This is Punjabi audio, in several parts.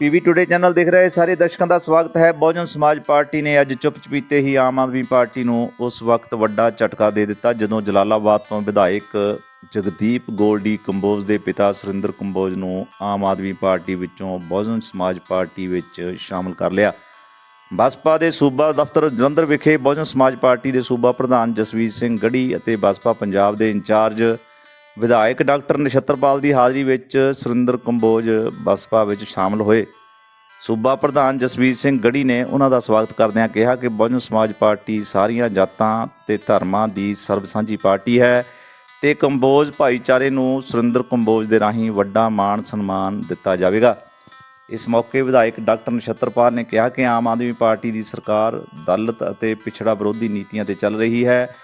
ਪੀਵੀ ਟੁਡੇ ਚੈਨਲ ਦੇਖ ਰਹੇ ਸਾਰੇ ਦਰਸ਼ਕਾਂ ਦਾ ਸਵਾਗਤ ਹੈ। ਬਹੁਜਨ ਸਮਾਜ ਪਾਰਟੀ ਨੇ ਅੱਜ ਚੁੱਪ ਚਪੀਤੇ ਹੀ ਆਮ ਆਦਮੀ ਪਾਰਟੀ ਨੂੰ ਉਸ ਵਕਤ ਵੱਡਾ ਝਟਕਾ ਦੇ ਦਿੱਤਾ, ਜਦੋਂ ਜਲਾਲਾਬਾਦ ਤੋਂ ਵਿਧਾਇਕ ਜਗਦੀਪ ਗੋਲਡੀ ਕੰਬੋਜ ਦੇ ਪਿਤਾ ਸੁਰਿੰਦਰ ਕੰਬੋਜ ਨੂੰ ਆਮ ਆਦਮੀ ਪਾਰਟੀ ਵਿੱਚੋਂ ਬਹੁਜਨ ਸਮਾਜ ਪਾਰਟੀ ਵਿੱਚ ਸ਼ਾਮਲ ਕਰ ਲਿਆ। ਬਸਪਾ ਦੇ ਸੂਬਾ ਦਫ਼ਤਰ ਜਲੰਧਰ ਵਿਖੇ ਬਹੁਜਨ ਸਮਾਜ ਪਾਰਟੀ ਦੇ ਸੂਬਾ ਪ੍ਰਧਾਨ ਜਸਵੀਰ ਸਿੰਘ ਗੜੀ ਅਤੇ ਬਸਪਾ ਪੰਜਾਬ ਦੇ ਇੰਚਾਰਜ ਵਿਧਾਇਕ ਡਾਕਟਰ ਨਛੱਤਰਪਾਲ ਦੀ ਹਾਜ਼ਰੀ ਵਿੱਚ ਸੁਰਿੰਦਰ ਕੰਬੋਜ ਬਸਪਾ ਵਿੱਚ ਸ਼ਾਮਲ ਹੋਏ। ਸੂਬਾ ਪ੍ਰਧਾਨ ਜਸਵੀਰ ਸਿੰਘ ਗੜੀ ਨੇ ਉਹਨਾਂ ਦਾ ਸਵਾਗਤ ਕਰਦਿਆਂ ਕਿਹਾ ਕਿ ਬਹੁਜਨ ਸਮਾਜ ਪਾਰਟੀ ਸਾਰੀਆਂ ਜਾਤਾਂ ਤੇ ਧਰਮਾਂ ਦੀ ਸਰਬਸਾਂਝੀ ਪਾਰਟੀ ਹੈ ਤੇ ਕੰਬੋਜ ਭਾਈਚਾਰੇ ਨੂੰ ਸੁਰਿੰਦਰ ਕੰਬੋਜ ਦੇ ਰਾਹੀਂ ਵੱਡਾ ਮਾਣ ਸਨਮਾਨ ਦਿੱਤਾ ਜਾਵੇਗਾ। ਇਸ ਮੌਕੇ ਵਿਧਾਇਕ ਡਾਕਟਰ ਨਛੱਤਰਪਾਲ ਨੇ ਕਿਹਾ ਕਿ ਆਮ ਆਦਮੀ ਪਾਰਟੀ ਦੀ ਸਰਕਾਰ ਦਲਿਤ ਅਤੇ ਪਿਛੜਾ ਵਿਰੋਧੀ ਨੀਤੀਆਂ ਤੇ ਚੱਲ ਰਹੀ ਹੈ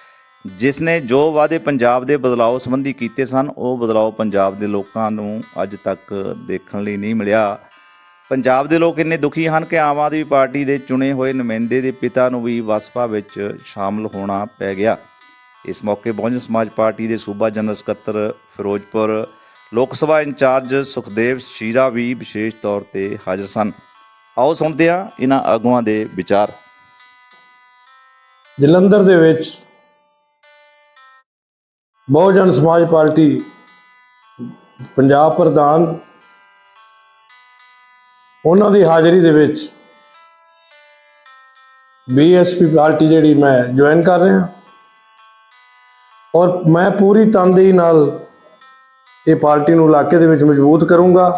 ਜਿਸ ਨੇ ਜੋ ਵਾਅਦੇ ਪੰਜਾਬ ਦੇ ਬਦਲਾਅ ਸੰਬੰਧੀ ਕੀਤੇ ਸਨ, ਉਹ ਬਦਲਾਅ ਪੰਜਾਬ ਦੇ ਲੋਕਾਂ ਨੂੰ ਅੱਜ ਤੱਕ ਦੇਖਣ ਲਈ ਨਹੀਂ ਮਿਲਿਆ। ਪੰਜਾਬ ਦੇ ਲੋਕ ਇੰਨੇ ਦੁਖੀ ਹਨ ਕਿ ਆਮ ਆਦਮੀ ਪਾਰਟੀ ਦੇ ਚੁਣੇ ਹੋਏ ਨੁਮਾਇੰਦੇ ਦੇ ਪਿਤਾ ਨੂੰ ਵੀ ਵਸਪਾ ਵਿੱਚ ਸ਼ਾਮਲ ਹੋਣਾ ਪੈ ਗਿਆ। ਇਸ ਮੌਕੇ ਬਹੁਜਨ ਸਮਾਜ ਪਾਰਟੀ ਦੇ ਸੂਬਾ ਜਨਰਲ ਸਕੱਤਰ ਫਿਰੋਜ਼ਪੁਰ, ਲੋਕ ਸਭਾ ਇੰਚਾਰਜ ਸੁਖਦੇਵ ਸ਼ੀਰਾ ਵੀ ਵਿਸ਼ੇਸ਼ ਤੌਰ ਤੇ ਹਾਜ਼ਰ ਸਨ। ਆਓ ਸੁਣਦੇ ਹਾਂ ਇਹਨਾਂ ਆਗੂਆਂ ਦੇ ਵਿਚਾਰ। ਜਲੰਧਰ ਦੇ ਵਿੱਚ ਬਹੁਜਨ ਸਮਾਜ ਪਾਰਟੀ ਪੰਜਾਬ ਪ੍ਰਧਾਨ, ਉਹਨਾਂ ਦੀ ਹਾਜ਼ਰੀ ਦੇ ਵਿੱਚ ਬੀਐਸਪੀ ਪਾਰਟੀ ਜਿਹੜੀ ਮੈਂ ਜੁਆਇਨ ਕਰ ਰਿਹਾ। ਔਰ ਮੈਂ ਪੂਰੀ ਤਨਦੇਹੀ ਨਾਲ ਇਹ ਪਾਰਟੀ ਨੂੰ ਇਲਾਕੇ ਦੇ ਵਿੱਚ ਮਜ਼ਬੂਤ ਕਰੂੰਗਾ।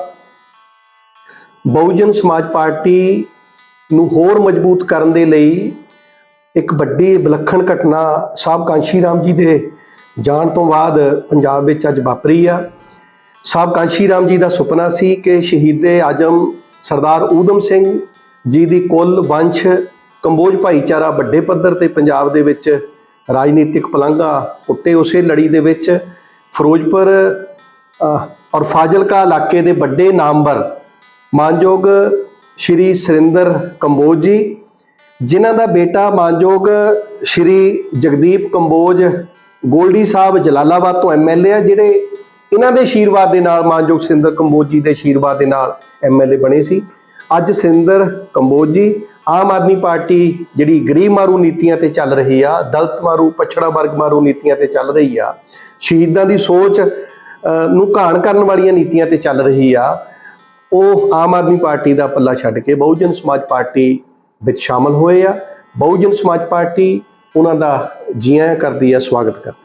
ਬਹੁਜਨ ਸਮਾਜ ਪਾਰਟੀ ਨੂੰ ਹੋਰ ਮਜ਼ਬੂਤ ਕਰਨ ਦੇ ਲਈ ਇੱਕ ਵੱਡੀ ਵਿਲੱਖਣ ਘਟਨਾ ਸਾਹਿਬ ਕਾਂਸ਼ੀ ਰਾਮ ਜੀ ਦੇ ਜਾਣ ਤੋਂ ਬਾਅਦ ਪੰਜਾਬ ਵਿੱਚ ਅੱਜ ਵਾਪਰੀ ਆ। ਸਾਹਿਬ ਕਾਂਸ਼ੀ ਰਾਮ ਜੀ ਦਾ ਸੁਪਨਾ ਸੀ ਕਿ ਸ਼ਹੀਦੇ ਆਜਮ ਸਰਦਾਰ ਊਧਮ ਸਿੰਘ ਜੀ ਦੀ ਕੁੱਲ ਵੰਸ਼ ਕੰਬੋਜ ਭਾਈਚਾਰਾ ਵੱਡੇ ਪੱਧਰ ਤੇ ਪੰਜਾਬ ਦੇ ਵਿੱਚ ਰਾਜਨੀਤਿਕ ਪਲੰਘਾ ਪੁੱਟੇ ਉਸੇ ਲੜੀ ਦੇ ਵਿੱਚ ਫਿਰੋਜ਼ਪੁਰ ਔਰ ਫਾਜ਼ਿਲਕਾ ਇਲਾਕੇ ਦੇ ਵੱਡੇ ਨਾਮਵਰ ਮਾਨਯੋਗ ਸ਼੍ਰੀ ਸੁਰਿੰਦਰ ਕੰਬੋਜ ਜੀ, ਜਿਨ੍ਹਾਂ ਦਾ ਬੇਟਾ ਮਾਨਯੋਗ ਸ਼੍ਰੀ ਜਗਦੀਪ ਕੰਬੋਜ ਗੋਲਡੀ ਸਾਹਿਬ ਜਲਾਲਾਬਾਦ ਤੋਂ ਐਮਐਲਏ ਆ, ਜਿਹੜੇ ਇਹਨਾਂ ਦੇ ਆਸ਼ੀਰਵਾਦ ਦੇ ਨਾਲ, ਮਾਨਯੋਗ ਸਿੰਦਰ ਕੰਬੋਜ ਜੀ ਦੇ ਆਸ਼ੀਰਵਾਦ ਦੇ ਨਾਲ ਐਮਐਲਏ ਬਣੇ ਸੀ। ਅੱਜ ਸਿੰਦਰ ਕੰਬੋਜ ਜੀ ਆਮ ਆਦਮੀ ਪਾਰਟੀ ਜਿਹੜੀ ਗਰੀਬ ਮਾਰੂ ਨੀਤੀਆਂ ਤੇ ਚੱਲ ਰਹੀ ਆ, ਦਲਤ ਮਾਰੂ, ਪਛੜਾ ਵਰਗ ਮਾਰੂ ਨੀਤੀਆਂ ਤੇ ਚੱਲ ਰਹੀ ਆ, ਸ਼ਹੀਦਾਂ ਦੀ ਸੋਚ ਨੂੰ ਘਾਣ ਕਰਨ ਵਾਲੀਆਂ ਨੀਤੀਆਂ ਤੇ ਚੱਲ ਰਹੀ ਆ, ਉਹ ਆਮ ਆਦਮੀ ਪਾਰਟੀ ਦਾ ਪੱਲਾ ਛੱਡ ਕੇ ਬਹੁਜਨ ਸਮਾਜ ਪਾਰਟੀ ਵਿੱਚ ਸ਼ਾਮਲ ਹੋਏ ਆ। ਬਹੁਜਨ ਸਮਾਜ ਪਾਰਟੀ ਉਹਨਾਂ ਦਾ ਜੀਆਂ ਕਰਦੀ ਆ ਸਵਾਗਤ ਕਰਦੀ।